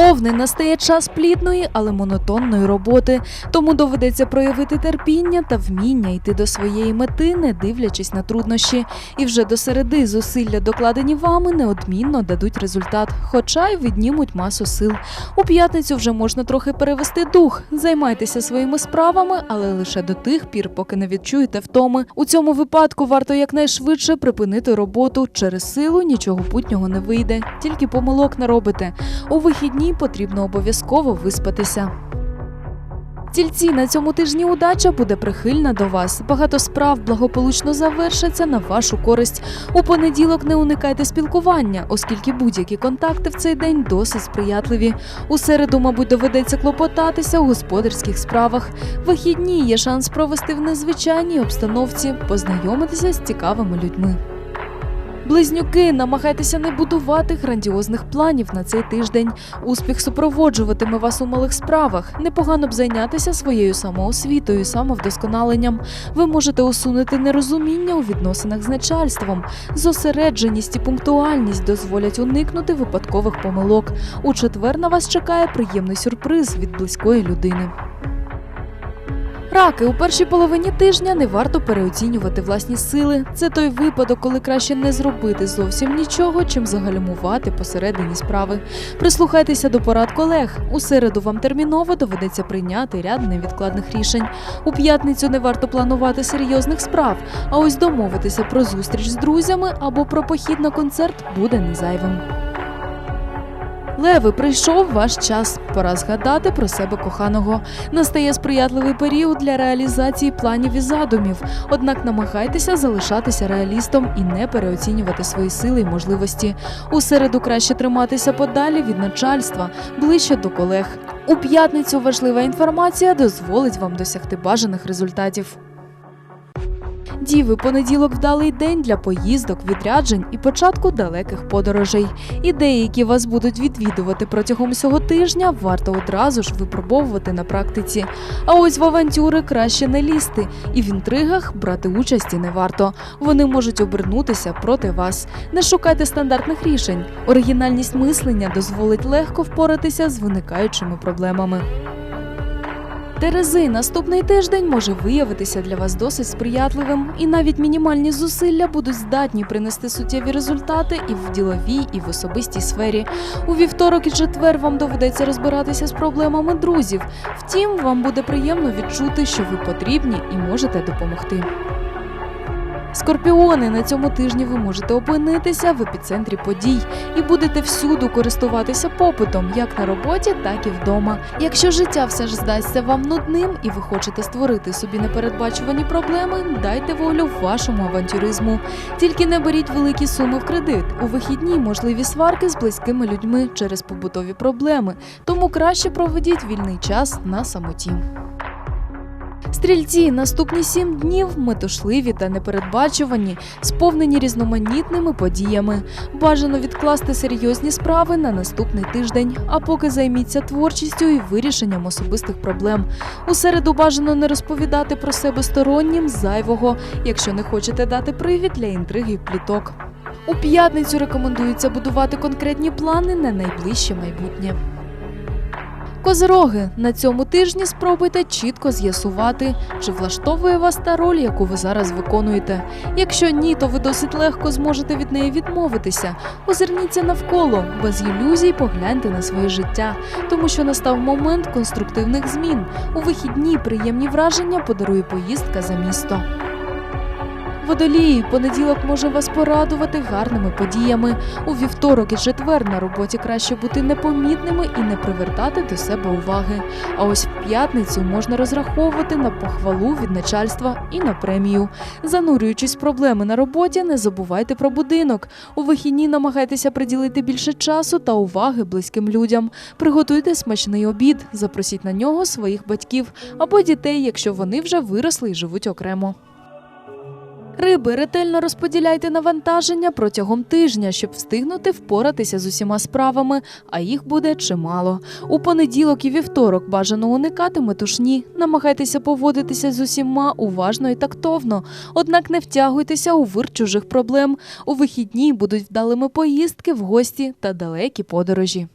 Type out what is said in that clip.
Овни настає час плідної, але монотонної роботи. Тому доведеться проявити терпіння та вміння йти до своєї мети, не дивлячись на труднощі. І вже до середи зусилля, докладені вами, неодмінно дадуть результат, хоча й віднімуть масу сил. У п'ятницю вже можна трохи перевести дух. Займайтеся своїми справами, але лише до тих пір, поки не відчуєте втоми. У цьому випадку варто якнайшвидше припинити роботу. Через силу нічого путнього не вийде, тільки помилок не робите. У вихідні потрібно обов'язково виспатися. Тільці на цьому тижні удача буде прихильна до вас. Багато справ благополучно завершаться на вашу користь. У понеділок не уникайте спілкування, оскільки будь-які контакти в цей день досить сприятливі. У середу, мабуть, доведеться клопотатися у господарських справах. Вихідні є шанс провести в незвичайній обстановці, познайомитися з цікавими людьми. Близнюки, намагайтеся не будувати грандіозних планів на цей тиждень. Успіх супроводжуватиме вас у малих справах. Непогано б зайнятися своєю самоосвітою, самовдосконаленням. Ви можете усунути нерозуміння у відносинах з начальством. Зосередженість і пунктуальність дозволять уникнути випадкових помилок. У четвер на вас чекає приємний сюрприз від близької людини. Раки у першій половині тижня не варто переоцінювати власні сили. Це той випадок, коли краще не зробити зовсім нічого, чим загальмувати посередині справи. Прислухайтеся до порад колег. У середу вам терміново доведеться прийняти ряд невідкладних рішень. У п'ятницю не варто планувати серйозних справ, а ось домовитися про зустріч з друзями або про похід на концерт буде не зайвим. Леви, прийшов ваш час. Пора згадати про себе коханого. Настає сприятливий період для реалізації планів і задумів. Однак намагайтеся залишатися реалістом і не переоцінювати свої сили й можливості. У середу краще триматися подалі від начальства, ближче до колег. У п'ятницю важлива інформація дозволить вам досягти бажаних результатів. Діви, понеділок вдалий день для поїздок, відряджень і початку далеких подорожей. Ідеї, які вас будуть відвідувати протягом всього тижня, варто одразу ж випробовувати на практиці. А ось в авантюри краще не лізти, і в інтригах брати участі не варто. Вони можуть обернутися проти вас. Не шукайте стандартних рішень. Оригінальність мислення дозволить легко впоратися з виникаючими проблемами. Терези, наступний тиждень може виявитися для вас досить сприятливим, і навіть мінімальні зусилля будуть здатні принести суттєві результати і в діловій, і в особистій сфері. У вівторок і четвер вам доведеться розбиратися з проблемами друзів. Втім, вам буде приємно відчути, що ви потрібні і можете допомогти. Скорпіони на цьому тижні ви можете опинитися в епіцентрі подій і будете всюду користуватися попитом, як на роботі, так і вдома. Якщо життя все ж здасться вам нудним і ви хочете створити собі непередбачувані проблеми, дайте волю вашому авантюризму. Тільки не беріть великі суми в кредит. У вихідні можливі сварки з близькими людьми через побутові проблеми, тому краще проведіть вільний час на самоті. Стрільці наступні сім днів метушливі та непередбачувані, сповнені різноманітними подіями. Бажано відкласти серйозні справи на наступний тиждень, а поки займіться творчістю і вирішенням особистих проблем. У середу бажано не розповідати про себе стороннім зайвого, якщо не хочете дати привід для інтриги пліток. У п'ятницю рекомендується будувати конкретні плани на найближче майбутнє. Козироги, на цьому тижні спробуйте чітко з'ясувати, чи влаштовує вас та роль, яку ви зараз виконуєте. Якщо ні, то ви досить легко зможете від неї відмовитися. Озирніться навколо, без ілюзій погляньте на своє життя, тому що настав момент конструктивних змін. У вихідні приємні враження подарує поїздка за місто. Водолії, понеділок може вас порадувати гарними подіями. У вівторок і четвер на роботі краще бути непомітними і не привертати до себе уваги. А ось в п'ятницю можна розраховувати на похвалу від начальства і на премію. Занурюючись в проблеми на роботі, не забувайте про будинок. У вихідні намагайтеся приділити більше часу та уваги близьким людям. Приготуйте смачний обід, запросіть на нього своїх батьків або дітей, якщо вони вже виросли і живуть окремо. Риби, ретельно розподіляйте навантаження протягом тижня, щоб встигнути впоратися з усіма справами, а їх буде чимало. У понеділок і вівторок бажано уникати метушні, намагайтеся поводитися з усіма уважно і тактовно, однак не втягуйтеся у вир чужих проблем. У вихідні будуть вдалими поїздки в гості та далекі подорожі.